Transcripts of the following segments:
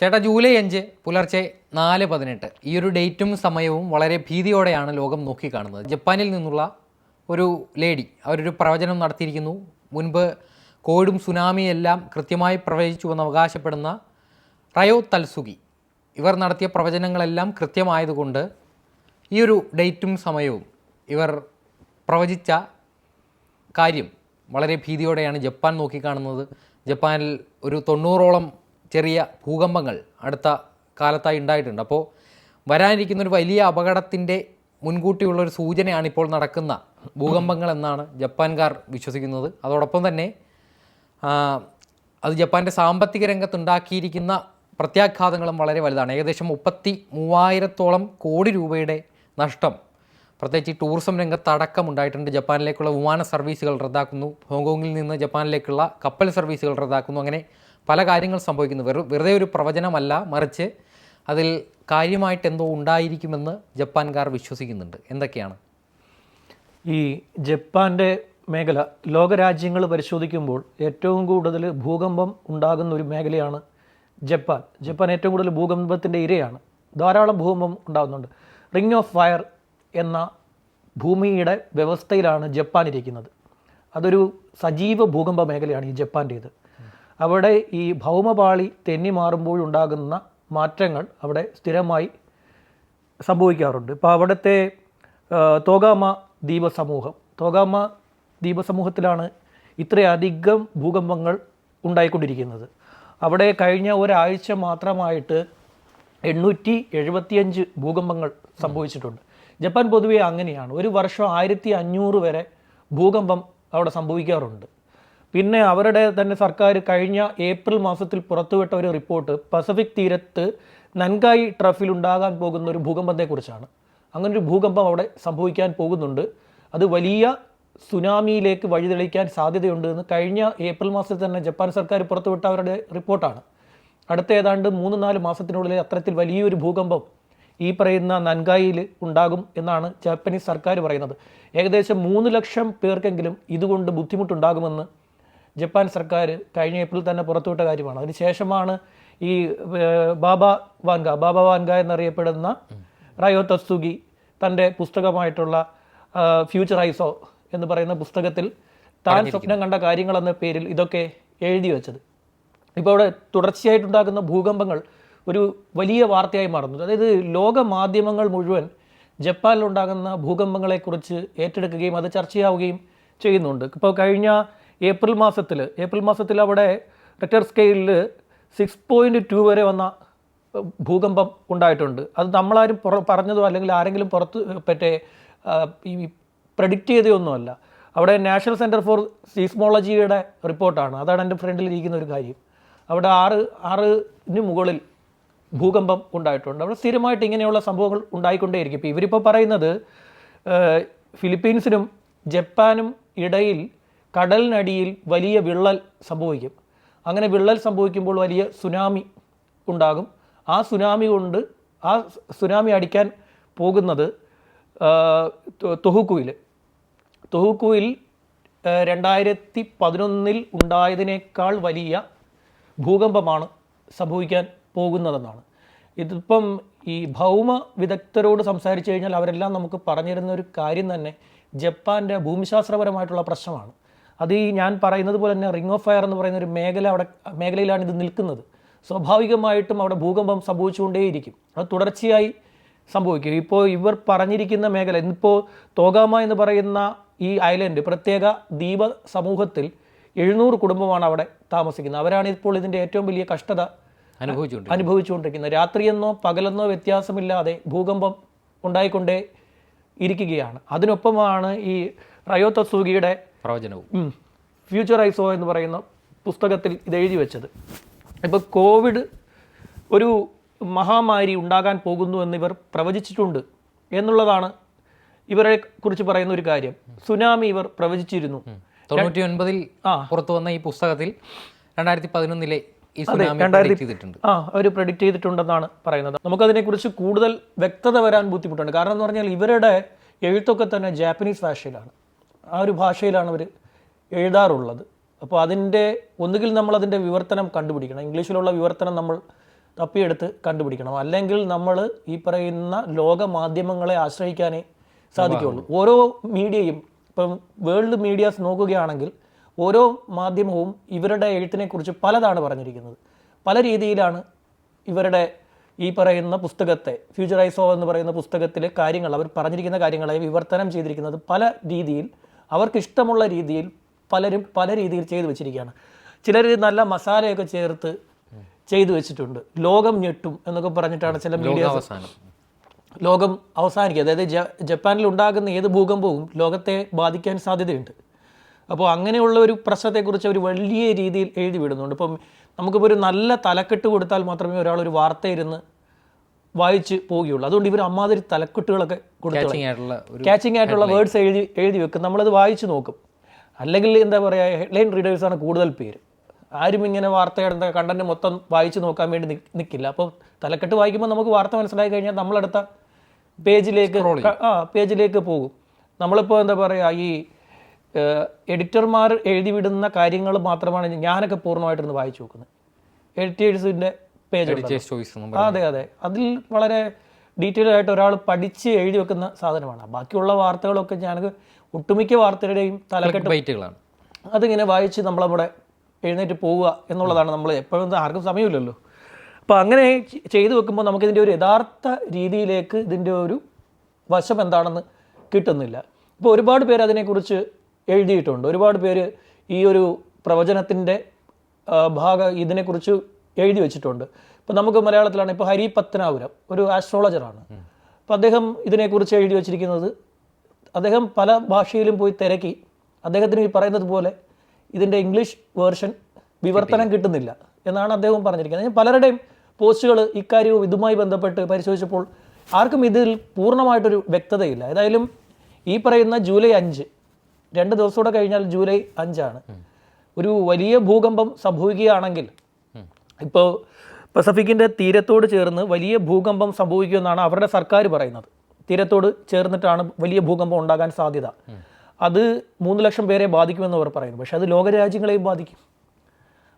ചേട്ടാ ജൂലൈ അഞ്ച് പുലർച്ചെ നാല് പതിനെട്ട്. ഈ ഒരു ഡേറ്റും സമയവും വളരെ ഭീതിയോടെയാണ് ലോകം നോക്കിക്കാണുന്നത്. ജപ്പാനിൽ നിന്നുള്ള ഒരു ലേഡി അവരൊരു പ്രവചനം നടത്തിയിരിക്കുന്നു. മുൻപ് കോവിഡും സുനാമിയും എല്ലാം കൃത്യമായി പ്രവചിച്ചുവെന്ന് അവകാശപ്പെടുന്ന റയോ തൽസുഗി. ഇവർ നടത്തിയ പ്രവചനങ്ങളെല്ലാം കൃത്യമായതുകൊണ്ട് ഈ ഒരു ഡേറ്റും സമയവും ഇവർ പ്രവചിച്ച കാര്യം വളരെ ഭീതിയോടെയാണ് ജപ്പാൻ നോക്കിക്കാണുന്നത്. ജപ്പാനിൽ ഒരു തൊണ്ണൂറോളം ചെറിയ ഭൂകമ്പങ്ങൾ അടുത്ത കാലത്തായി ഉണ്ടായിട്ടുണ്ട്. അപ്പോൾ വരാനിരിക്കുന്ന ഒരു വലിയ അപകടത്തിന്റെ മുൻകൂട്ടിയുള്ളൊരു സൂചനയാണ് ഇപ്പോൾ നടക്കുന്ന ഭൂകമ്പങ്ങൾ എന്നാണ് ജപ്പാൻകാർ വിശ്വസിക്കുന്നത്. അതോടൊപ്പം തന്നെ അത് ജപ്പാന്റെ സാമ്പത്തിക രംഗത്തുണ്ടാക്കിയിരിക്കുന്ന പ്രത്യാഘാതങ്ങളും വളരെ വലുതാണ്. ഏകദേശം മുപ്പത്തി മൂവായിരത്തോളം കോടി രൂപയുടെ നഷ്ടം പ്രത്യേകിച്ച് ഈ ടൂറിസം രംഗത്ത് അടക്കം ഉണ്ടായിട്ടുണ്ട്. ജപ്പാനിലേക്കുള്ള വിമാന സർവീസുകൾ റദ്ദാക്കുന്നു. ഹോങ്കോങ്ങിൽ നിന്ന് ജപ്പാനിലേക്കുള്ള കപ്പൽ സർവീസുകൾ റദ്ദാക്കുന്നു. അങ്ങനെ പല കാര്യങ്ങൾ സംഭവിക്കുന്നു. വെറു വെറുതെ ഒരു പ്രവചനമല്ല മറിച്ച് അതിൽ കാര്യമായിട്ട് എന്തോ ഉണ്ടായിരിക്കുമെന്ന് ജപ്പാൻകാർ വിശ്വസിക്കുന്നുണ്ട്. എന്തൊക്കെയാണ്? ഈ ജപ്പാന്റെ മേഖല ലോകരാജ്യങ്ങൾ പരിശോധിക്കുമ്പോൾ ഏറ്റവും കൂടുതൽ ഭൂകമ്പം ഉണ്ടാകുന്ന ഒരു മേഖലയാണ് ജപ്പാൻ. ജപ്പാൻ ഏറ്റവും കൂടുതൽ ഭൂകമ്പത്തിന്റെ ഇരയാണ്. ധാരാളം ഭൂകമ്പം ഉണ്ടാകുന്നുണ്ട്. റിംഗ് ഓഫ് ഫയർ എന്ന ഭൂമിയുടെ വ്യവസ്ഥയിലാണ് ജപ്പാൻ ഇരിക്കുന്നത്. അതൊരു സജീവ ഭൂകമ്പ മേഖലയാണ് ഈ ജപ്പാന്റേത്. അവിടെ ഈ ഭൗമപാളി തെന്നി മാറുമ്പോഴുണ്ടാകുന്ന മാറ്റങ്ങൾ അവിടെ സ്ഥിരമായി സംഭവിക്കാറുണ്ട്. ഇപ്പോൾ അവിടുത്തെ തോഗാമ ദ്വീപസമൂഹം തോഗാമ ദ്വീപസമൂഹത്തിലാണ് ഇത്രയധികം ഭൂകമ്പങ്ങൾ ഉണ്ടായിക്കൊണ്ടിരിക്കുന്നത്. അവിടെ കഴിഞ്ഞ ഒരാഴ്ച മാത്രമായിട്ട് എണ്ണൂറ്റി എഴുപത്തിയഞ്ച് ഭൂകമ്പങ്ങൾ സംഭവിച്ചിട്ടുണ്ട്. ജപ്പാൻ പൊതുവെ അങ്ങനെയാണ്. ഒരു വർഷം ആയിരത്തി അഞ്ഞൂറ് വരെ ഭൂകമ്പം അവിടെ സംഭവിക്കാറുണ്ട്. പിന്നെ അവരുടെ തന്നെ സർക്കാർ കഴിഞ്ഞ ഏപ്രിൽ മാസത്തിൽ പുറത്തുവിട്ട ഒരു റിപ്പോർട്ട് പസഫിക് തീരത്ത് നൻകായി ട്രഫിൽ ഉണ്ടാകാൻ പോകുന്ന ഒരു ഭൂകമ്പത്തെക്കുറിച്ചാണ് അങ്ങനെ ഒരു ഭൂകമ്പം അവിടെ സംഭവിക്കാൻ പോകുന്നുണ്ട്. അത് വലിയ സുനാമിയിലേക്ക് വഴിതെളിക്കാൻ സാധ്യതയുണ്ട് എന്ന് കഴിഞ്ഞ ഏപ്രിൽ മാസത്തിൽ തന്നെ ജപ്പാൻ സർക്കാർ പുറത്തുവിട്ട അവരുടെ റിപ്പോർട്ടാണ്. അടുത്ത ഏതാണ്ട് മൂന്ന് നാല് മാസത്തിനുള്ളിൽ അത്തരത്തിൽ വലിയൊരു ഭൂകമ്പം ഈ പറയുന്ന നൻകായിൽ ഉണ്ടാകും എന്നാണ് ജാപ്പനീസ് സർക്കാർ പറയുന്നത്. ഏകദേശം മൂന്ന് ലക്ഷം പേർക്കെങ്കിലും ഇതുകൊണ്ട് ബുദ്ധിമുട്ടുണ്ടാകുമെന്ന് ജപ്പാൻ സർക്കാർ കഴിഞ്ഞ ഏപ്രിൽ തന്നെ പുറത്തുവിട്ട കാര്യമാണ്. അതിനുശേഷമാണ് ഈ ബാബ വാൻഗ ബാബ വാൻഗ എന്നറിയപ്പെടുന്ന റയോ തസ്തുഗി തന്റെ പുസ്തകമായിട്ടുള്ള ഫ്യൂച്ചർ ഐസോ എന്ന് പറയുന്ന പുസ്തകത്തിൽ താൻ സ്വപ്നം കണ്ട കാര്യങ്ങൾ എന്ന പേരിൽ ഇതൊക്കെ എഴുതി വെച്ചത്. ഇപ്പോൾ അവിടെ തുടർച്ചയായിട്ടുണ്ടാകുന്ന ഭൂകമ്പങ്ങൾ ഒരു വലിയ വാർത്തയായി മാറുന്നു. അതായത് ലോക മാധ്യമങ്ങൾ മുഴുവൻ ജപ്പാനിലുണ്ടാകുന്ന ഭൂകമ്പങ്ങളെക്കുറിച്ച് ഏറ്റെടുക്കുകയും അത് ചർച്ചയാവുകയും ചെയ്യുന്നുണ്ട്. ഇപ്പോൾ കഴിഞ്ഞ ഏപ്രിൽ മാസത്തിൽ ഏപ്രിൽ മാസത്തിൽ അവിടെ റിക്ടർ സ്കെയിലിൽ സിക്സ് പോയിന്റ് ടു വരെ വന്ന ഭൂകമ്പം ഉണ്ടായിട്ടുണ്ട്. അത് നമ്മളാരും പുറ പറഞ്ഞതോ അല്ലെങ്കിൽ ആരെങ്കിലും പുറത്ത് മറ്റേ ഈ പ്രഡിക്റ്റ് ചെയ്തതൊന്നുമല്ല. അവിടെ നാഷണൽ സെന്റർ ഫോർ സീസ്മോളജിയുടെ റിപ്പോർട്ടാണ്. അതാണ് എന്റെ ഫ്രണ്ടിൽ ഇരിക്കുന്ന ഒരു കാര്യം. അവിടെ ആറ് ആറിന് മുകളിൽ ഭൂകമ്പം ഉണ്ടായിട്ടുണ്ട്. അവിടെ സ്ഥിരമായിട്ട് ഇങ്ങനെയുള്ള സംഭവങ്ങൾ ഉണ്ടായിക്കൊണ്ടേയിരിക്കും. ഇപ്പോൾ ഇവരിപ്പോൾ പറയുന്നത് ഫിലിപ്പീൻസിനും ജപ്പാനും ഇടയിൽ കടലിനടിയിൽ വലിയ വിള്ളൽ സംഭവിക്കും. അങ്ങനെ വിള്ളൽ സംഭവിക്കുമ്പോൾ വലിയ സുനാമി ഉണ്ടാകും. ആ സുനാമി കൊണ്ട് ആ സുനാമി അടിക്കാൻ പോകുന്നത് തൊഹുക്കുയിൽ തൊഹുക്കുയിൽ രണ്ടായിരത്തി പതിനൊന്നിൽ ഉണ്ടായതിനേക്കാൾ വലിയ ഭൂകമ്പമാണ് സംഭവിക്കാൻ പോകുന്നതെന്നാണ്. ഇതിപ്പം ഈ ഭൗമ വിദഗ്ധരോട് സംസാരിച്ചു കഴിഞ്ഞാൽ അവരെല്ലാം നമുക്ക് പറഞ്ഞിരുന്ന ഒരു കാര്യം തന്നെ ജപ്പാന്റെ ഭൂമിശാസ്ത്രപരമായിട്ടുള്ള പ്രശ്നമാണ്. അത് ഈ ഞാൻ പറയുന്നത് പോലെ തന്നെ റിംഗ് ഓഫ് ഫയർ എന്ന് പറയുന്ന ഒരു മേഖല അവിടെ മേഖലയിലാണ് ഇത് നിൽക്കുന്നത്. സ്വാഭാവികമായിട്ടും അവിടെ ഭൂകമ്പം സംഭവിച്ചുകൊണ്ടേയിരിക്കും. അത് തുടർച്ചയായി സംഭവിക്കും. ഇപ്പോൾ ഇവർ പറഞ്ഞിരിക്കുന്ന മേഖല ഇന്നിപ്പോൾ തോഗാമ എന്ന് പറയുന്ന ഈ ഐലൻഡ് പ്രത്യേക ദ്വീപ സമൂഹത്തിൽ എഴുന്നൂറ് കുടുംബമാണ് അവിടെ താമസിക്കുന്നത്. അവരാണ് ഇപ്പോൾ ഇതിന്റെ ഏറ്റവും വലിയ കഷ്ടത അനുഭവിച്ചുകൊണ്ട് അനുഭവിച്ചുകൊണ്ടിരിക്കുന്നത്. രാത്രിയെന്നോ പകലെന്നോ വ്യത്യാസമില്ലാതെ ഭൂകമ്പം ഉണ്ടായിക്കൊണ്ടേ ഇരിക്കുകയാണ്. അതിനൊപ്പമാണ് ഈ റയോ തസൂഗിയുടെ പ്രവചനവും. ഫ്യൂച്ചർ ഐസോ എന്ന് പറയുന്ന പുസ്തകത്തിൽ ഇത് എഴുതി വെച്ചത്. ഇപ്പോൾ കോവിഡ് ഒരു മഹാമാരി ഉണ്ടാകാൻ പോകുന്നു എന്നിവർ പ്രവചിച്ചിട്ടുണ്ട് എന്നുള്ളതാണ് ഇവരെ കുറിച്ച് പറയുന്ന ഒരു കാര്യം. സുനാമി ഇവർ പ്രവചിച്ചിരുന്നു. തൊണ്ണൂറ്റി ഒൻപതിൽ ആ. പുറത്തു വന്ന ഈ പുസ്തകത്തിൽ രണ്ടായിരത്തി പതിനൊന്നിലെ ആ അവർ പ്രഡിക്റ്റ് ചെയ്തിട്ടുണ്ടെന്നാണ് പറയുന്നത്. നമുക്കതിനെക്കുറിച്ച് കൂടുതൽ വ്യക്തത വരാൻ ബുദ്ധിമുട്ടുണ്ട് കാരണം എന്ന് പറഞ്ഞാൽ ഇവരുടെ എഴുത്തൊക്കെ തന്നെ ജാപ്പനീസ് ഭാഷയിലാണ്. ആ ഒരു ഭാഷയിലാണ് അവർ എഴുതാറുള്ളത്. അപ്പോൾ അതിന്റെ ഒന്നുകിൽ നമ്മൾ അതിന്റെ വിവർത്തനം കണ്ടുപിടിക്കണം. ഇംഗ്ലീഷിലുള്ള വിവർത്തനം നമ്മൾ തപ്പിയെടുത്ത് കണ്ടുപിടിക്കണം. അല്ലെങ്കിൽ നമ്മൾ ഈ പറയുന്ന ലോക മാധ്യമങ്ങളെ ആശ്രയിക്കാനേ സാധിക്കുകയുള്ളൂ. ഓരോ മീഡിയയും ഇപ്പം വേൾഡ് മീഡിയാസ് നോക്കുകയാണെങ്കിൽ ഓരോ മാധ്യമവും ഇവരുടെ എഴുത്തിനെക്കുറിച്ച് പലതാണ് പറഞ്ഞിരിക്കുന്നത്. പല രീതിയിലാണ് ഇവരുടെ ഈ പറയുന്ന പുസ്തകത്തെ ഫ്യൂച്ചറൈസോ എന്ന് പറയുന്ന പുസ്തകത്തിലെ കാര്യങ്ങൾ അവർ പറഞ്ഞിരിക്കുന്ന കാര്യങ്ങളെ വിവർത്തനം ചെയ്തിരിക്കുന്നത് പല രീതിയിൽ അവർക്ക് ഇഷ്ടമുള്ള രീതിയിൽ പലരും പല രീതിയിൽ ചെയ്തു വെച്ചിരിക്കുകയാണ്. ചിലർ നല്ല മസാലയൊക്കെ ചേർത്ത് ചെയ്തു വെച്ചിട്ടുണ്ട്. ലോകം ഞെട്ടും എന്നൊക്കെ പറഞ്ഞിട്ടാണ് ചില മീഡിയ ലോകം അവസാനിക്കുക അതായത് ജപ്പാനിൽ ഉണ്ടാകുന്ന ഏത് ഭൂകമ്പവും ലോകത്തെ ബാധിക്കാൻ സാധ്യതയുണ്ട്. അപ്പോൾ അങ്ങനെയുള്ള ഒരു പ്രശ്നത്തെക്കുറിച്ച് അവർ വലിയ രീതിയിൽ എഴുതി വിടുന്നുണ്ട്. ഇപ്പം നമുക്കിപ്പോൾ ഒരു നല്ല തലക്കെട്ട് കൊടുത്താൽ മാത്രമേ ഒരാൾ ഒരു വാർത്ത ഇരുന്ന് വായിച്ച് പോവുകയുള്ളൂ. അതുകൊണ്ട് ഇവർ അമ്മാതിരി തലക്കെട്ടുകളൊക്കെ കൊടുത്തു ക്യാച്ചിങ് ആയിട്ടുള്ള വേർഡ്സ് എഴുതി എഴുതി വെക്കും. നമ്മളത് വായിച്ചു നോക്കും. അല്ലെങ്കിൽ എന്താ പറയുക ഹെഡ്ലൈൻ റീഡേഴ്സാണ് കൂടുതൽ പേര്. ആരും ഇങ്ങനെ വാർത്തയുടെ കണ്ടന്റ് മൊത്തം വായിച്ചു നോക്കാൻ വേണ്ടി നിൽക്കില്ല അപ്പോൾ തലക്കെട്ട് വായിക്കുമ്പോൾ നമുക്ക് വാർത്ത മനസ്സിലായി കഴിഞ്ഞാൽ നമ്മളടുത്ത പേജിലേക്ക് ആ പേജിലേക്ക് പോകും. നമ്മളിപ്പോൾ എന്താ പറയുക ഈ എഡിറ്റർമാർ എഴുതി വിടുന്ന കാര്യങ്ങൾ മാത്രമാണ് ഞാനൊക്കെ പൂർണമായിട്ടിരുന്ന് വായിച്ചു നോക്കുന്നത്. എഡിറ്റേഴ്സിന്റെ പേജ് അതെ അതെ. അതിൽ വളരെ ഡീറ്റെയിൽ ആയിട്ട് ഒരാൾ പഠിച്ച് എഴുതി വെക്കുന്ന സാധനമാണ്. ബാക്കിയുള്ള വാർത്തകളൊക്കെ ഞാൻ ഒട്ടുമിക്ക വാർത്തകളുടെയും തലക്കെട്ട് അതിങ്ങനെ വായിച്ച് നമ്മുടെ എഴുന്നേറ്റ് പോവുക എന്നുള്ളതാണ് നമ്മൾ എപ്പോഴും ആർക്കും സമയമില്ലല്ലോ. അപ്പോൾ അങ്ങനെ ചെയ്തു വെക്കുമ്പോൾ നമുക്കിതിന്റെ ഒരു യഥാർത്ഥ രീതിയിലേക്ക് ഇതിന്റെ ഒരു വശം എന്താണെന്ന് കിട്ടുന്നില്ല. ഇപ്പോൾ ഒരുപാട് പേര് അതിനെക്കുറിച്ച് എഴുതിയിട്ടുണ്ട്. ഒരുപാട് പേര് ഈ ഒരു പ്രവചനത്തിന്റെ ഭാഗം ഇതിനെക്കുറിച്ച് എഴുതി വെച്ചിട്ടുണ്ട്. ഇപ്പോൾ നമുക്ക് മലയാളത്തിലാണ് ഇപ്പോൾ ഹരി പത്തനാപുരം ഒരു ആസ്ട്രോളജറാണ് അപ്പോൾ അദ്ദേഹം ഇതിനെക്കുറിച്ച് എഴുതി വെച്ചിരിക്കുന്നത് അദ്ദേഹം പല ഭാഷയിലും പോയി തിരക്കി. അദ്ദേഹത്തിന് ഈ പറയുന്നത് പോലെ ഇതിന്റെ ഇംഗ്ലീഷ് വേർഷൻ വിവർത്തനം കിട്ടുന്നില്ല എന്നാണ് അദ്ദേഹം പറഞ്ഞിരിക്കുന്നത്. ഞാൻ പലരുടെയും പോസ്റ്റുകൾ ഇക്കാര്യവും ഇതുമായി ബന്ധപ്പെട്ട് പരിശോധിച്ചപ്പോൾ ആർക്കും ഇതിൽ പൂർണമായിട്ടൊരു വ്യക്തതയില്ല. ഏതായാലും ഈ പറയുന്ന ജൂലൈ അഞ്ച് രണ്ട് ദിവസം കൂടെ കഴിഞ്ഞാൽ ജൂലൈ അഞ്ചാണ്. ഒരു വലിയ ഭൂകമ്പം സംഭവിക്കുകയാണെങ്കിൽ ഇപ്പോൾ പസഫിക്കിന്റെ തീരത്തോട് ചേർന്ന് വലിയ ഭൂകമ്പം സംഭവിക്കുമെന്നാണ് അവരുടെ സർക്കാർ പറയുന്നത്. തീരത്തോട് ചേർന്നിട്ടാണ് വലിയ ഭൂകമ്പം ഉണ്ടാകാൻ സാധ്യത. അത് മൂന്ന് ലക്ഷം പേരെ ബാധിക്കുമെന്ന് അവർ പറയുന്നു. പക്ഷേ അത് ലോകരാജ്യങ്ങളെയും ബാധിക്കും.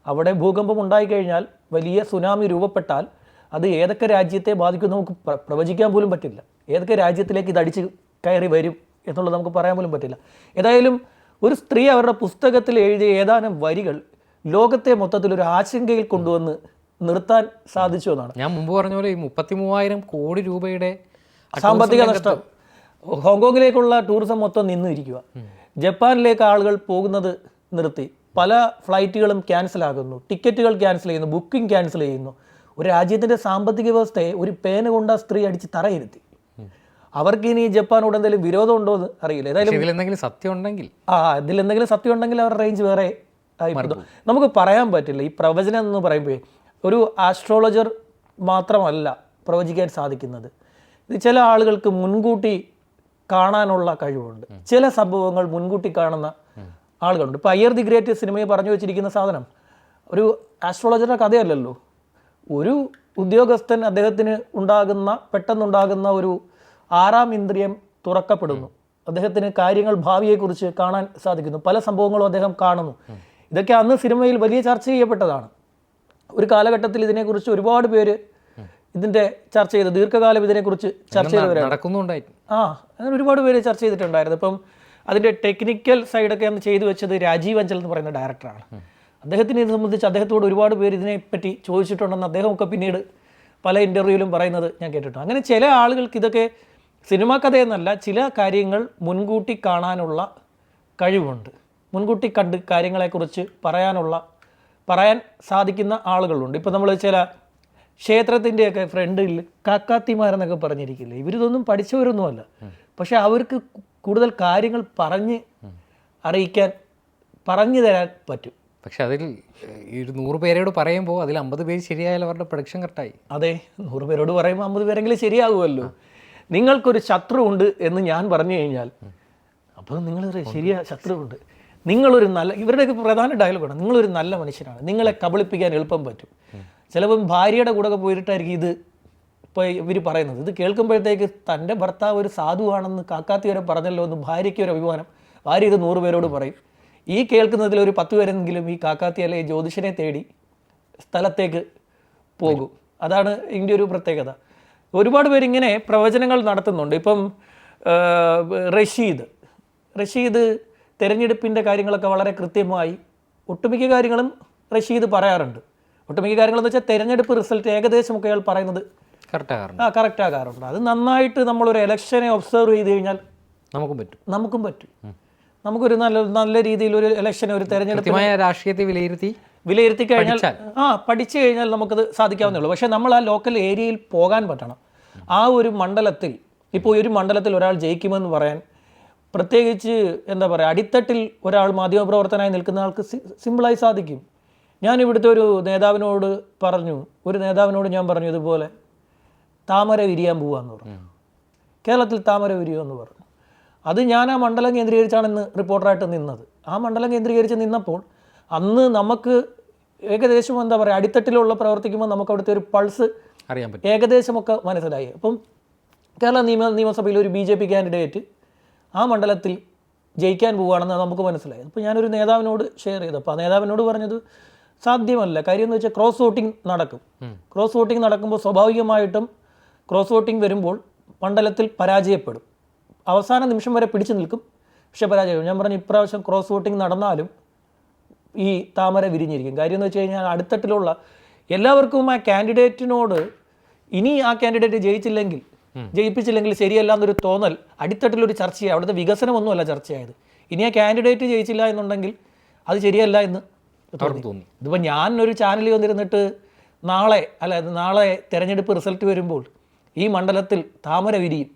അവിടെ ഭൂകമ്പം ഉണ്ടായിക്കഴിഞ്ഞാൽ വലിയ സുനാമി രൂപപ്പെട്ടാൽ അത് ഏതൊക്കെ രാജ്യത്തെ ബാധിക്കും നമുക്ക് പ്രവചിക്കാൻ പോലും പറ്റില്ല. ഏതൊക്കെ രാജ്യത്തിലേക്ക് ഇത് അടിച്ച് കയറി വരും എന്നുള്ളത് നമുക്ക് പറയാൻ പോലും പറ്റില്ല. ഏതായാലും ഒരു സ്ത്രീ അവരുടെ പുസ്തകത്തിൽ എഴുതിയ ഏതാനും വരികൾ ലോകത്തെ മൊത്തത്തിൽ ഒരു ആശങ്കയിൽ കൊണ്ടുവന്ന് നിർത്താൻ സാധിച്ചു എന്നാണ്. ഞാൻ മുമ്പ് പറഞ്ഞ പോലെ ഈ മുപ്പത്തി മൂവായിരം കോടി രൂപയുടെ സാമ്പത്തിക നഷ്ടം. ഹോങ്കോങ്ങിലേക്കുള്ള ടൂറിസം മൊത്തം നിന്നു ഇരിക്കുക ജപ്പാനിലേക്ക് ആളുകൾ പോകുന്നത് നിർത്തി. പല ഫ്ലൈറ്റുകളും ക്യാൻസൽ ആകുന്നു. ടിക്കറ്റുകൾ ക്യാൻസൽ ചെയ്യുന്നു. ബുക്കിംഗ് ക്യാൻസൽ ചെയ്യുന്നു. ഒരു രാജ്യത്തിന്റെ സാമ്പത്തിക വ്യവസ്ഥയെ ഒരു പേന കൊണ്ട് സ്ത്രീ അടിച്ച് തറയിരുത്തി. അവർക്ക് ഇനി ജപ്പാനോട് എന്തെങ്കിലും വിരോധം ഉണ്ടോ എന്ന് അറിയില്ല. ഏതായാലും ഇതിൽ എന്തെങ്കിലും സത്യം ഉണ്ടെങ്കിൽ. ആ ഇതിൽ എന്തെങ്കിലും സത്യം ഉണ്ടെങ്കിൽ അവരുടെ റേഞ്ച് വേറെ നമുക്ക് പറയാൻ പറ്റില്ല. ഈ പ്രവചനം എന്ന് പറയുമ്പോൾ ഒരു ആസ്ട്രോളജർ മാത്രമല്ല പ്രവചിക്കാൻ സാധിക്കുന്നത്. ഇത് ചില ആളുകൾക്ക് മുൻകൂട്ടി കാണാനുള്ള കഴിവുണ്ട്. ചില സംഭവങ്ങൾ മുൻകൂട്ടി കാണുന്ന ആളുകളുണ്ട്. ഇപ്പോൾ അയ്യർ ദി ഗ്രേറ്റ് സിനിമയെ പറഞ്ഞു വെച്ചിരിക്കുന്ന സാധനം ഒരു ആസ്ട്രോളജറുടെ കഥയല്ലല്ലോ. ഒരു ഉദ്യോഗസ്ഥൻ അദ്ദേഹത്തിന് ഉണ്ടാകുന്ന പെട്ടെന്നുണ്ടാകുന്ന ഒരു ആറാം ഇന്ദ്രിയം തുറക്കപ്പെടുന്നു. അദ്ദേഹത്തിന് കാര്യങ്ങൾ ഭാവിയെക്കുറിച്ച് കാണാൻ സാധിക്കുന്നു. പല സംഭവങ്ങളും അദ്ദേഹം കാണുന്നു. ഇതൊക്കെ അന്ന് സിനിമയിൽ വലിയ ചർച്ച ചെയ്യപ്പെട്ടതാണ്. ഒരു കാലഘട്ടത്തിൽ ഇതിനെക്കുറിച്ച് ഒരുപാട് പേര് ഇതിന്റെ ചർച്ച ചെയ്ത്. ദീർഘകാലം ഇതിനെക്കുറിച്ച് ചർച്ച ചെയ്തവരാണ്. നടക്കുന്നുണ്ടായിരുന്നു ആ അങ്ങനെ ഒരുപാട് പേര് ചർച്ച ചെയ്തിട്ടുണ്ടായിരുന്നു. ഇപ്പം അതിന്റെ ടെക്നിക്കൽ സൈഡൊക്കെ അന്ന് ചെയ്തു വെച്ചത് രാജീവ് അഞ്ചൽ എന്ന് പറയുന്ന ഡയറക്ടറാണ്. അദ്ദേഹത്തിനെ ഇത് സംബന്ധിച്ച് അദ്ദേഹത്തോട് ഒരുപാട് പേര് ഇതിനെപ്പറ്റി ചോദിച്ചിട്ടുണ്ടെന്ന് അദ്ദേഹമൊക്കെ പിന്നീട് പല ഇന്റർവ്യൂവിലും പറയുന്നത് ഞാൻ കേട്ടിട്ടുണ്ട്. അങ്ങനെ ചില ആളുകൾക്ക് ഇതൊക്കെ സിനിമാ കഥയെന്നല്ല ചില കാര്യങ്ങൾ മുൻകൂട്ടി കാണാനുള്ള കഴിവുണ്ട്. മുൻകൂട്ടി കണ്ട് കാര്യങ്ങളെക്കുറിച്ച് പറയാനുള്ള പറയാൻ സാധിക്കുന്ന ആളുകളുണ്ട്. ഇപ്പം നമ്മൾ ചില ക്ഷേത്രത്തിന്റെയൊക്കെ ഫ്രണ്ടിൽ കാക്കാത്തിമാരെന്നൊക്കെ പറഞ്ഞിരിക്കില്ലേ? ഇവരിതൊന്നും പഠിച്ചവരൊന്നുമല്ല. പക്ഷെ അവർക്ക് കൂടുതൽ കാര്യങ്ങൾ പറഞ്ഞ് അറിയിക്കാൻ പറഞ്ഞു തരാൻ പറ്റും. പക്ഷെ അതിൽ ഈ ഒരു നൂറ് പേരോട് പറയുമ്പോൾ അതിൽ അമ്പത് പേര് ശരിയായാലും അവരുടെ പ്രൊഡക്ഷൻ കറക്റ്റായി. അതെ നൂറ് പേരോട് പറയുമ്പോൾ അമ്പത് പേരെങ്കിലും ശരിയാകുമല്ലോ. നിങ്ങൾക്കൊരു ശത്രു ഉണ്ട് എന്ന് ഞാൻ പറഞ്ഞു കഴിഞ്ഞാൽ അപ്പോൾ നിങ്ങൾ ശരിയാ ശത്രു ഉണ്ട് നിങ്ങളൊരു നല്ല ഇവരുടെയൊക്കെ പ്രധാന ഡയലോഗാണ് നിങ്ങളൊരു നല്ല മനുഷ്യനാണ്. നിങ്ങളെ കബളിപ്പിക്കാൻ എളുപ്പം പറ്റും. ചിലപ്പം ഭാര്യയുടെ കൂടെ പോയിട്ടായിരിക്കും ഇത് ഇപ്പോൾ ഇവർ പറയുന്നത്. ഇത് കേൾക്കുമ്പോഴത്തേക്ക് തന്റെ ഭർത്താവ് ഒരു സാധുവാണെന്ന് കാക്കാത്തി വരെ പറഞ്ഞല്ലോ എന്ന് ഭാര്യയ്ക്ക് ഒരു അഭിമാനം. ഭാര്യ ഇത് നൂറ് പേരോട് പറയും. ഈ കേൾക്കുന്നതിൽ ഒരു പത്ത് പേരെങ്കിലും ഈ കാക്കാത്തി അല്ലെ ജ്യോതിഷനെ തേടി സ്ഥലത്തേക്ക് പോകും. അതാണ് ഇതിന്റെ ഒരു പ്രത്യേകത. ഒരുപാട് പേരിങ്ങനെ പ്രവചനങ്ങൾ നടത്തുന്നുണ്ട്. ഇപ്പം റഷീദ്. റഷീദ് തെരഞ്ഞെടുപ്പിന്റെ കാര്യങ്ങളൊക്കെ വളരെ കൃത്യമായി ഒട്ടുമിക്ക കാര്യങ്ങളും റഷീദ് പറയാറുണ്ട്. ഒട്ടുമിക്ക കാര്യങ്ങളെന്ന് വെച്ചാൽ തെരഞ്ഞെടുപ്പ് റിസൾട്ട് ഏകദേശമൊക്കെ അയാൾ പറയുന്നത് കറക്റ്റാകാറുണ്ട് ആ കറക്റ്റ് ആകാറുണ്ട്. അത് നന്നായിട്ട് നമ്മളൊരു ഇലക്ഷനെ ഒബ്സർവ് ചെയ്ത് കഴിഞ്ഞാൽ നമുക്കും പറ്റും. നമുക്കും പറ്റും. നമുക്കൊരു നല്ല നല്ല രീതിയിൽ ഒരു ഇലക്ഷൻ ഒരു തെരഞ്ഞെടുപ്പ് രാഷ്ട്രീയത്തെ വിലയിരുത്തി വിലയിരുത്തി കഴിഞ്ഞാൽ ആ പഠിച്ചു കഴിഞ്ഞാൽ നമുക്കത് സാധിക്കാവുന്നേ ഉള്ളൂ. പക്ഷേ നമ്മൾ ആ ലോക്കൽ ഏരിയയിൽ പോകാൻ പറ്റണം. ആ ഒരു മണ്ഡലത്തിൽ ഇപ്പോൾ ഒരു മണ്ഡലത്തിൽ ഒരാൾ ജയിക്കുമെന്ന് പറയാൻ പ്രത്യേകിച്ച് എന്താ പറയുക അടിത്തട്ടിൽ ഒരാൾ മാധ്യമപ്രവർത്തനായി നിൽക്കുന്ന ആൾക്ക് സിമ്പിളായി സാധിക്കും. ഞാൻ ഇവിടുത്തെ ഒരു നേതാവിനോട് പറഞ്ഞു ഒരു നേതാവിനോട് ഞാൻ പറഞ്ഞു ഇതുപോലെ താമര വിരിയാൻ പോവാന്ന് പറഞ്ഞു. കേരളത്തിൽ താമര വിരിയുമെന്ന് പറഞ്ഞു. അത് ഞാൻ ആ മണ്ഡലം കേന്ദ്രീകരിച്ചാണ് ഇന്ന് റിപ്പോർട്ടറായിട്ട് നിന്നത്. ആ മണ്ഡലം കേന്ദ്രീകരിച്ച് നിന്നപ്പോൾ അന്ന് നമുക്ക് ഏകദേശം എന്താ പറയുക അടിത്തട്ടിലുള്ള പ്രവർത്തിക്കുമ്പോൾ നമുക്ക് അവിടുത്തെ ഒരു പൾസ് അറിയാൻ പറ്റും. ഏകദേശമൊക്കെ മനസ്സിലായി. അപ്പം കേരള നിയമ നിയമസഭയിൽ ഒരു ബി ജെ പി കാൻഡിഡേറ്റ് ആ മണ്ഡലത്തിൽ ജയിക്കാൻ പോവുകയാണെന്ന് നമുക്ക് മനസ്സിലായി. അപ്പോൾ ഞാനൊരു നേതാവിനോട് ഷെയർ ചെയ്തു. അപ്പോൾ ആ നേതാവിനോട് പറഞ്ഞത് സാധ്യമല്ല. കാര്യം എന്ന് വെച്ചാൽ ക്രോസ് വോട്ടിംഗ് നടക്കും. ക്രോസ് വോട്ടിംഗ് നടക്കുമ്പോൾ സ്വാഭാവികമായിട്ടും ക്രോസ് വോട്ടിംഗ് വരുമ്പോൾ മണ്ഡലത്തിൽ പരാജയപ്പെടും. അവസാന നിമിഷം വരെ പിടിച്ചു നിൽക്കും പക്ഷെ പരാജയം ഞാൻ പറഞ്ഞു ഇപ്രാവശ്യം ക്രോസ് വോട്ടിംഗ് നടന്നാലും ഈ താമര വിരിഞ്ഞിരിക്കും. കാര്യം എന്ന് വെച്ച് കഴിഞ്ഞാൽ അടുത്തട്ടിലുള്ള എല്ലാവർക്കും ആ കാൻഡിഡേറ്റിനോട് ഇനി ആ കാൻഡിഡേറ്റ് ജയിച്ചില്ലെങ്കിൽ ജയിപ്പിച്ചില്ലെങ്കിൽ ശരിയല്ല എന്നൊരു തോന്നൽ അടിത്തട്ടിലൊരു ചർച്ചയായി. അവിടുത്തെ വികസനമൊന്നുമല്ല ചർച്ചയായത്. ഇനി ആ കാൻഡിഡേറ്റ് ജയിച്ചില്ല എന്നുണ്ടെങ്കിൽ അത് ശരിയല്ല എന്ന് തോന്നി. ഇതിപ്പോൾ ഞാൻ ഒരു ചാനലിൽ വന്നിരുന്നിട്ട് നാളെ അല്ല നാളെ തെരഞ്ഞെടുപ്പ് റിസൾട്ട് വരുമ്പോൾ ഈ മണ്ഡലത്തിൽ താമര വിരിയും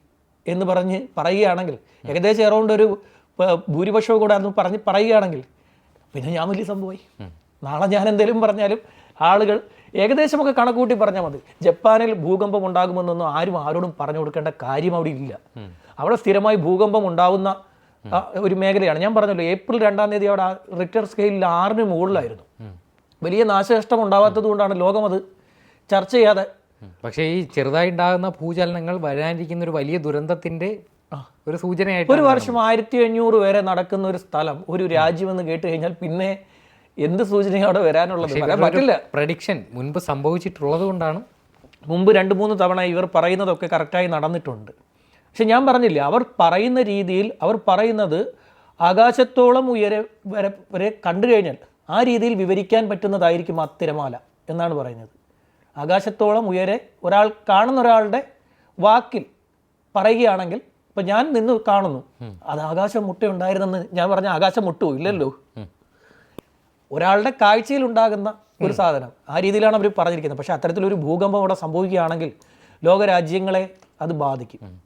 എന്ന് പറഞ്ഞ് പറയുകയാണെങ്കിൽ ഏകദേശം എറൗണ്ട് ഒരു ഭൂരിപക്ഷവും കൂടെ അന്ന് പറഞ്ഞ് പറയുകയാണെങ്കിൽ പിന്നെ ഞാൻ വലിയ സംഭവമായി. നാളെ ഞാൻ എന്തെങ്കിലും പറഞ്ഞാലും ആളുകൾ ഏകദേശമൊക്കെ കണക്കൂട്ടി പറഞ്ഞാൽ മതി. ജപ്പാനിൽ ഭൂകമ്പം ഉണ്ടാകുമെന്നൊന്നും ആരും ആരോടും പറഞ്ഞു കൊടുക്കേണ്ട കാര്യം അവിടെ ഇല്ല. അവിടെ സ്ഥിരമായി ഭൂകമ്പം ഉണ്ടാവുന്ന ഒരു മേഖലയാണ്. ഞാൻ പറഞ്ഞല്ലോ ഏപ്രിൽ രണ്ടാം തീയതി അവിടെ റിക്ടർ സ്കെയിലിൽ ആറിന് മുകളിലായിരുന്നു. വലിയ നാശനഷ്ടം ഉണ്ടാവാത്തത് കൊണ്ടാണ് ലോകം അത് ചർച്ച ചെയ്യാതെ. പക്ഷേ ഈ ചെറുതായി ഉണ്ടാകുന്ന ഭൂചലനങ്ങൾ വരാനിരിക്കുന്ന ഒരു വലിയ ദുരന്തത്തിന്റെ ഒരു സൂചനയായിട്ട് ഒരു വർഷം ആയിരത്തി അഞ്ഞൂറ് വരെ നടക്കുന്ന ഒരു സ്ഥലം ഒരു രാജ്യമെന്ന് കേട്ട് കഴിഞ്ഞാൽ പിന്നെ എന്ത് സൂചനയാണ് അവിടെ വരാനുള്ളത്? പറ്റില്ല. പ്രഡിക്ഷൻ മുൻപ് സംഭവിച്ചിട്ടുള്ളത് കൊണ്ടാണ്. മുമ്പ് രണ്ട് മൂന്ന് തവണ ഇവർ പറയുന്നതൊക്കെ കറക്റ്റായി നടന്നിട്ടുണ്ട്. പക്ഷെ ഞാൻ പറഞ്ഞില്ല അവർ പറയുന്ന രീതിയിൽ അവർ പറയുന്നത് ആകാശത്തോളം ഉയരെ വരെ വരെ കണ്ടു കഴിഞ്ഞാൽ ആ രീതിയിൽ വിവരിക്കാൻ പറ്റുന്നതായിരിക്കും ആ തിരമാല എന്നാണ് പറയുന്നത്. ആകാശത്തോളം ഉയരെ ഒരാൾ കാണുന്ന ഒരാളുടെ വാക്കിൽ പറയുകയാണെങ്കിൽ ഇപ്പം ഞാൻ നിന്ന് കാണുന്നു. അത് ആകാശം മുട്ടയുണ്ടായിരുന്നെന്ന് ഞാൻ പറഞ്ഞ ആകാശം മുട്ടു ഇല്ലല്ലോ. ഒരാളുടെ കാഴ്ചയിൽ ഉണ്ടാകുന്ന ഒരു സാധനം. ആ രീതിയിലാണ് അവർ പറഞ്ഞിരിക്കുന്നത്. പക്ഷേ അത്തരത്തിലൊരു ഭൂകമ്പം അവിടെ സംഭവിക്കുകയാണെങ്കിൽ ലോകരാജ്യങ്ങളെ അത് ബാധിക്കും.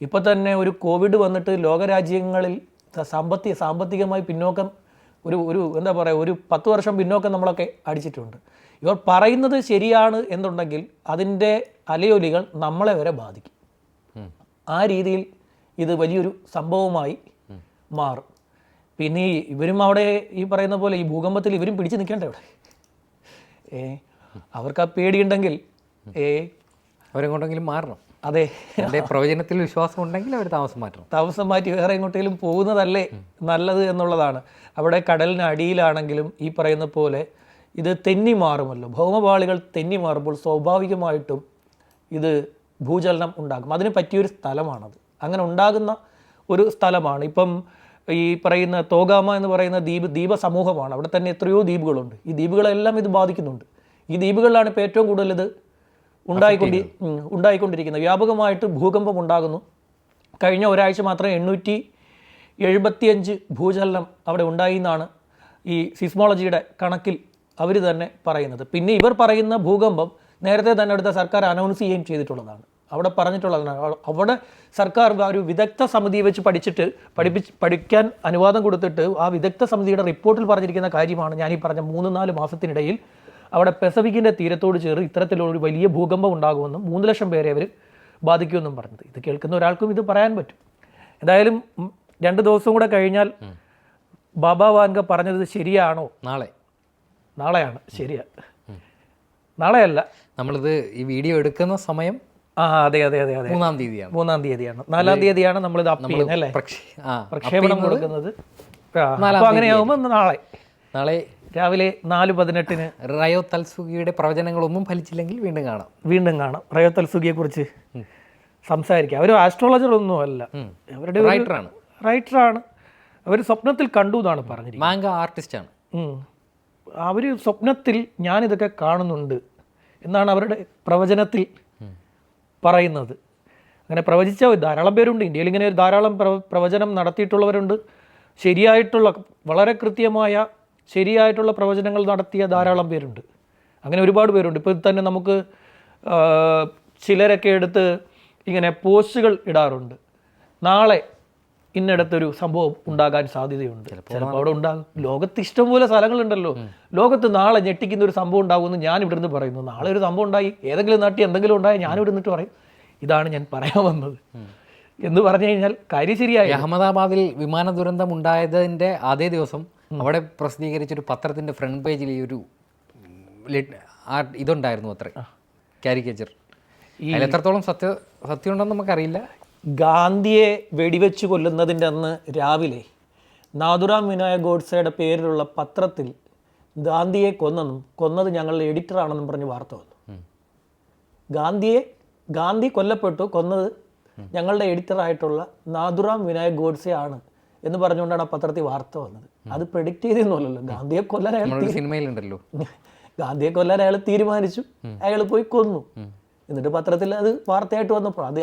ഇപ്പോൾ തന്നെ ഒരു കോവിഡ് വന്നിട്ട് ലോകരാജ്യങ്ങളിൽ സാമ്പത്തി സാമ്പത്തിക സാമ്പത്തികമായി പിന്നോക്കം ഒരു ഒരു എന്താ പറയുക ഒരു പത്ത് വർഷം പിന്നോക്കം നമ്മളൊക്കെ അടിച്ചിട്ടുണ്ട്. ഇവർ പറയുന്നത് ശരിയാണ് എന്നുണ്ടെങ്കിൽ അതിന്റെ അലയൊലികൾ നമ്മളെ വരെ ബാധിക്കും. ആ രീതിയിൽ ഇത് വലിയൊരു സംഭവമായി മാറും. പിന്നെ ഈ ഇവരും അവിടെ ഈ പറയുന്ന പോലെ ഈ ഭൂകമ്പത്തിൽ ഇവരും പിടിച്ചു നിൽക്കണ്ടേ അവിടെ? ഏ അവർക്ക് ആ പേടിയുണ്ടെങ്കിൽ ഏ അവരെങ്ങോട്ടെങ്കിലും മാറണം. അതെ. എന്റെ പ്രവചനത്തിൽ വിശ്വാസം ഉണ്ടെങ്കിൽ അവർ താമസം മാറ്റണം. താമസം മാറ്റി വേറെ എങ്ങോട്ടെങ്കിലും പോകുന്നതല്ലേ നല്ലത് എന്നുള്ളതാണ്. അവിടെ കടലിന് അടിയിലാണെങ്കിലും ഈ പറയുന്ന പോലെ ഇത് തെന്നി മാറുമല്ലോ. ഭൗമപാളികൾ തെന്നി മാറുമ്പോൾ സ്വാഭാവികമായിട്ടും ഇത് ഭൂചലനം ഉണ്ടാകും അതിന് പറ്റിയൊരു സ്ഥലമാണത്. അങ്ങനെ ഉണ്ടാകുന്ന ഒരു സ്ഥലമാണ്. ഇപ്പം ഈ പറയുന്ന തോഗാമ എന്ന് പറയുന്ന ദ്വീപ് ദ്വീപ സമൂഹമാണ് അവിടെ തന്നെ എത്രയോ ദ്വീപുകളുണ്ട്. ഈ ദ്വീപുകളെല്ലാം ഇത് ബാധിക്കുന്നുണ്ട്. ഈ ദ്വീപുകളിലാണ് ഇപ്പോൾ ഏറ്റവും കൂടുതൽ ഇത് ഉണ്ടായിക്കൊണ്ടി ഉണ്ടായിക്കൊണ്ടിരിക്കുന്നത്. വ്യാപകമായിട്ട് ഭൂകമ്പം ഉണ്ടാകുന്നു. കഴിഞ്ഞ ഒരാഴ്ച മാത്രം എണ്ണൂറ്റി എഴുപത്തിയഞ്ച് ഭൂചലനം അവിടെ ഉണ്ടായി എന്നാണ് ഈ സിസ്മോളജിയുടെ കണക്കിൽ അവർ തന്നെ പറയുന്നത്. പിന്നെ ഇവർ പറയുന്ന ഭൂകമ്പം നേരത്തെ തന്നെ അടുത്ത സർക്കാർ അനൗൺസ് ചെയ്യുകയും ചെയ്തിട്ടുള്ളതാണ്. അവിടെ പറഞ്ഞിട്ടുള്ളതാണ്. അവ- അവിടെ സർക്കാർ ആ ഒരു വിദഗ്ധ സമിതി വെച്ച് പഠിച്ചിട്ട് പഠിപ്പിച്ച് പഠിക്കാൻ അനുവാദം കൊടുത്തിട്ട് ആ വിദഗ്ധ സമിതിയുടെ റിപ്പോർട്ടിൽ പറഞ്ഞിരിക്കുന്ന കാര്യമാണ് ഞാൻ ഈ പറഞ്ഞ മൂന്ന് നാല് മാസത്തിനിടയിൽ അവിടെ പെസഫിക്കിന്റെ തീരത്തോട് ചേർന്ന് ഇത്തരത്തിലുള്ള ഒരു വലിയ ഭൂകമ്പം ഉണ്ടാകുമെന്നും മൂന്ന് ലക്ഷം പേരെ അവർ ബാധിക്കുമെന്നും പറഞ്ഞത് ഇത് കേൾക്കുന്ന ഒരാൾക്കും ഇത് പറയാൻ പറ്റും. എന്തായാലും രണ്ട് ദിവസം കൂടെ കഴിഞ്ഞാൽ ബാബ വാൻഗ പറഞ്ഞത് ശരിയാണോ? നാളെ. നാളെയാണ്. ശരിയാണ് നാളെയല്ല. നമ്മളിത് ഈ വീഡിയോ എടുക്കുന്ന സമയം ആ അതെ അതെ അതെ അതെ. മൂന്നാം തീയതിയാണ്. മൂന്നാം തീയതിയാണ്. നാലാം തീയതിയാണ് നമ്മൾ ഇത് അല്ലേ? പ്രക്ഷേപണം കൊടുക്കുന്നത്. അപ്പോൾ അങ്ങനെയാകുമ്പോൾ നാളെ. നാളെ രാവിലെ നാല് പതിനെട്ടിന് റയോ തൽസുഖിയുടെ പ്രവചനങ്ങളൊന്നും ഫലിച്ചില്ലെങ്കിൽ വീണ്ടും കാണാം. വീണ്ടും കാണാം. റയോ തൽസുഖിയെ കുറിച്ച് സംസാരിക്കാം. അവർ ആസ്ട്രോളജർ ഒന്നും അല്ല. അവരുടെ ആണ്. റൈറ്ററാണ് റൈറ്ററാണ് അവർ സ്വപ്നത്തിൽ കണ്ടു എന്നാണ് പറഞ്ഞിരിക്കുന്നത്. മാങ്ക ആണ്. അവർ സ്വപ്നത്തിൽ ഞാനിതൊക്കെ കാണുന്നുണ്ട് എന്നാണ് അവരുടെ പ്രവചനത്തിൽ പറയുന്നത്. അങ്ങനെ പ്രവചിച്ച ധാരാളം പേരുണ്ട്. ഇന്ത്യയിൽ ഇങ്ങനെ ഒരു ധാരാളം പ്രവ- പ്രവചനം നടത്തിയിട്ടുള്ളവരുണ്ട്. ശരിയായിട്ടുള്ള വളരെ കൃത്യമായ ശരിയായിട്ടുള്ള പ്രവചനങ്ങൾ നടത്തിയ ധാരാളം പേരുണ്ട്. അങ്ങനെ ഒരുപാട് പേരുണ്ട്. ഇപ്പോൾ തന്നെ നമുക്ക് ചിലരൊക്കെ എടുത്ത് ഇങ്ങനെ പോസ്റ്റുകൾ ഇടാറുണ്ട്. നാളെ ഇന്നിടത്തൊരു സംഭവം ഉണ്ടാകാൻ സാധ്യതയുണ്ട്. ചിലപ്പോൾ അവിടെ ഉണ്ടാകും ലോകത്ത് ഇഷ്ടംപോലെ സ്ഥലങ്ങളുണ്ടല്ലോ. ലോകത്ത് നാളെ ഞെട്ടിക്കുന്ന ഒരു സംഭവം ഉണ്ടാകുമെന്ന് ഞാൻ ഇവിടെ നിന്ന് പറയുന്നു. നാളെ ഒരു സംഭവം ഉണ്ടായി. ഏതെങ്കിലും നാട്ടിൽ എന്തെങ്കിലും ഉണ്ടായി ഞാൻ ഇവിടെ നിന്നിട്ട് പറയും. ഇതാണ് ഞാൻ പറയാൻ വന്നത്. എന്ന് പറഞ്ഞു കഴിഞ്ഞാൽ കാര്യം ശരിയായി. അഹമ്മദാബാദിൽ വിമാന ദുരന്തം ഉണ്ടായതിന്റെ അതേ ദിവസം അവിടെ പ്രസിദ്ധീകരിച്ചൊരു പത്രത്തിന്റെ ഫ്രണ്ട് പേജിൽ ഈ ഒരു ഇതുണ്ടായിരുന്നു അത്ര. കാരിക്കേച്ചർ. എത്രത്തോളം സത്യ സത്യമുണ്ടെന്ന് നമുക്കറിയില്ല. ഗാന്ധിയെ വെടിവെച്ച് കൊല്ലുന്നതിന്റെ അന്ന് രാവിലെ നാദുറാം വിനായക് ഗോഡ്സയുടെ പേരിലുള്ള പത്രത്തിൽ ഗാന്ധിയെ കൊന്നെന്നും കൊന്നത് ഞങ്ങളുടെ എഡിറ്ററാണെന്നും പറഞ്ഞ് വാർത്ത വന്നു. ഗാന്ധിയെ ഗാന്ധി കൊല്ലപ്പെട്ടു കൊന്നത് ഞങ്ങളുടെ എഡിറ്ററായിട്ടുള്ള നാദുറാം വിനായക് ഗോഡ്സെ ആണ് എന്ന് പറഞ്ഞുകൊണ്ടാണ് ആ പത്രത്തിൽ വാർത്ത വന്നത്. അത് പ്രഡിക്റ്റ് ചെയ്തെന്നല്ലോ ഗാന്ധിയെ കൊല്ലാൻ അയാൾ സിനിമയിലുണ്ടല്ലോ. ഗാന്ധിയെ കൊല്ലാൻ അയാൾ തീരുമാനിച്ചു. അയാൾ പോയി കൊന്നു. എന്നിട്ട് പത്രത്തിൽ അത് വാർത്തയായിട്ട് വന്നപ്പോൾ അത്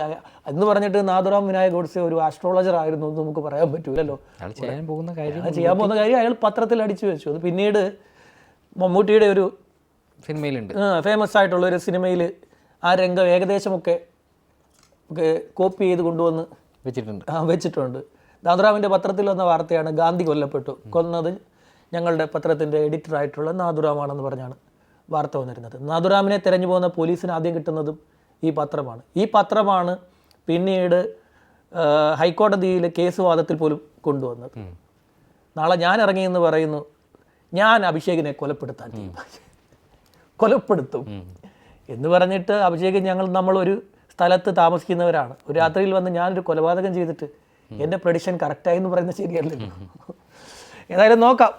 എന്ന് പറഞ്ഞിട്ട് നാഥുറാം വിനായക് ഗോഡ്സെ ഒരു ആസ്ട്രോളജർ ആയിരുന്നു എന്ന് നമുക്ക് പറയാൻ പറ്റൂലല്ലോ. ചെയ്യാൻ പോകുന്ന കാര്യം അയാൾ ചെയ്യാൻ പോകുന്ന കാര്യം അയാൾ പത്രത്തിൽ അടിച്ചു വെച്ചു. അത് പിന്നീട് മമ്മൂട്ടിയുടെ ഒരു സിനിമയിലുണ്ട്. ഫേമസ് ആയിട്ടുള്ള ഒരു സിനിമയിൽ ആ രംഗം ഏകദേശമൊക്കെ കോപ്പി ചെയ്ത് കൊണ്ടുവന്ന് വെച്ചിട്ടുണ്ട്. ആ വെച്ചിട്ടുണ്ട്. നാഥുറാമിന്റെ പത്രത്തിൽ വന്ന വാർത്തയാണ് ഗാന്ധി കൊല്ലപ്പെട്ടു. കൊന്നത് ഞങ്ങളുടെ പത്രത്തിന്റെ എഡിറ്ററായിട്ടുള്ള നാഥുറാമാണെന്ന് പറഞ്ഞാണ്. വാർത്ത വന്നിരുന്നത്. നാഥുറാമിനെ തിരഞ്ഞു പോകുന്ന പോലീസിന് ആദ്യം കിട്ടുന്നതും ഈ പത്രമാണ്. ഈ പത്രമാണ് പിന്നീട് ഹൈക്കോടതിയിൽ കേസ് വാദത്തിൽ പോലും കൊണ്ടുവന്നത്. നാളെ ഞാൻ ഇറങ്ങി എന്ന് പറയുന്നു ഞാൻ അഭിഷേകിനെ കൊലപ്പെടുത്താൻ തീരുമാനിച്ചു. കൊലപ്പെടുത്തും. എന്ന് പറഞ്ഞിട്ട് അഭിഷേക് ഞങ്ങൾ നമ്മളൊരു സ്ഥലത്ത് താമസിക്കുന്നവരാണ്. ഒരു രാത്രിയിൽ വന്ന് ഞാനൊരു കൊലപാതകം ചെയ്തിട്ട് എന്റെ പ്രഡിഷൻ കറക്റ്റായി എന്ന് പറയുന്നത് ശരിയല്ലല്ലോ. ഏതായാലും നോക്കാം.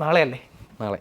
നാളെയല്ലേ? നാളെ.